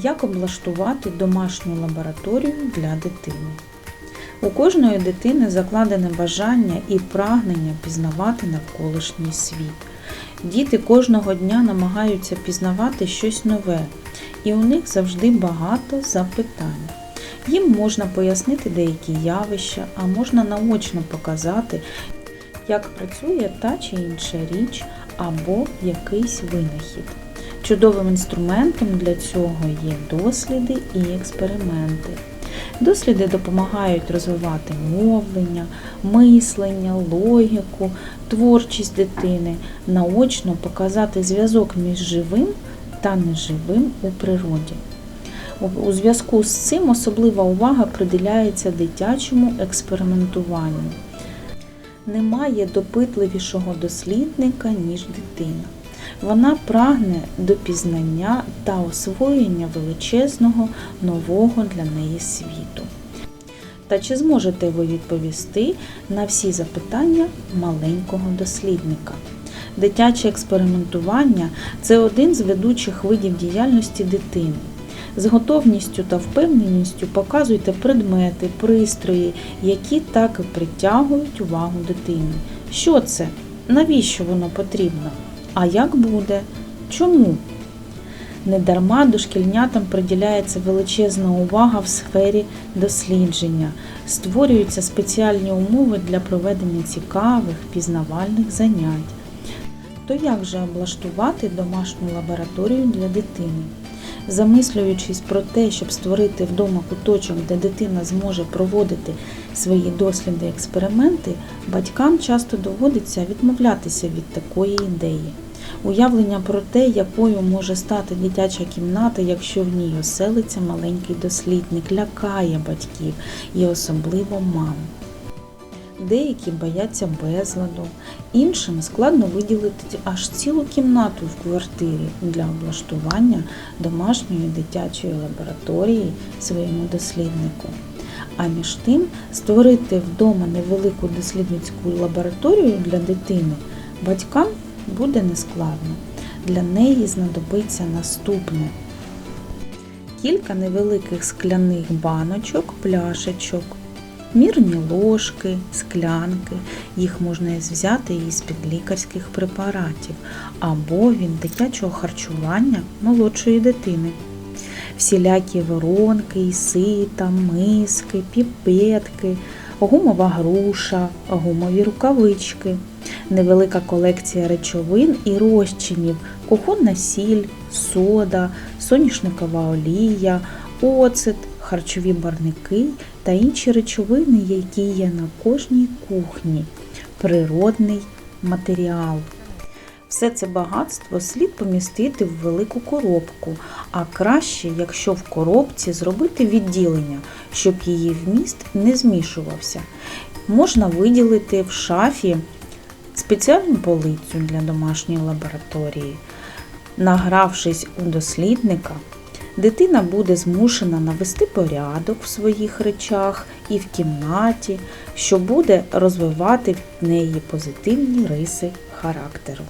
Як облаштувати домашню лабораторію для дитини? У кожної дитини закладене бажання і прагнення пізнавати навколишній світ. Діти кожного дня намагаються пізнавати щось нове, і у них завжди багато запитань. Їм можна пояснити деякі явища, а можна наочно показати, як працює та чи інша річ або якийсь винахід. Чудовим інструментом для цього є досліди і експерименти. Досліди допомагають розвивати мовлення, мислення, логіку, творчість дитини, наочно показати зв'язок між живим та неживим у природі. У- зв'язку з цим особлива увага приділяється дитячому експериментуванню. Немає допитливішого дослідника, ніж дитина. Вона прагне до пізнання та освоєння величезного нового для неї світу. Та чи зможете ви відповісти на всі запитання маленького дослідника? Дитяче експериментування це один з ведучих видів діяльності дитини. З готовністю та впевненістю показуйте предмети, пристрої, які так і притягують увагу дитини. Що це? Навіщо воно потрібно? А як буде? Чому? Недарма дошкільнятам приділяється величезна увага в сфері дослідження, створюються спеціальні умови для проведення цікавих пізнавальних занять. То як же облаштувати домашню лабораторію для дитини? Замислюючись про те, щоб створити вдома куточок, де дитина зможе проводити свої досліди і експерименти, батькам часто доводиться відмовлятися від такої ідеї. Уявлення про те, якою може стати дитяча кімната, якщо в ній оселиться маленький дослідник, лякає батьків і особливо мам. Деякі бояться безладу, іншим складно виділити аж цілу кімнату в квартирі для облаштування домашньої дитячої лабораторії своєму досліднику. А між тим створити вдома невелику дослідницьку лабораторію для дитини батькам буде нескладно. Для неї знадобиться наступне: кілька невеликих скляних баночок, пляшечок, мірні ложки, склянки. Їх можна взяти із-під лікарських препаратів або від дитячого харчування молодшої дитини. Всілякі воронки, сита, миски, піпетки, гумова груша, гумові рукавички, невелика колекція речовин і розчинів, кухонна сіль, сода, соняшникова олія, оцет, харчові барники та інші речовини, які є на кожній кухні, природний матеріал. Все це багатство слід помістити в велику коробку, а краще, якщо в коробці зробити відділення, щоб її вміст не змішувався. Можна виділити в шафі спеціальну полицю для домашньої лабораторії. Награвшись у дослідника, дитина буде змушена навести порядок в своїх речах і в кімнаті, що буде розвивати в неї позитивні риси характеру.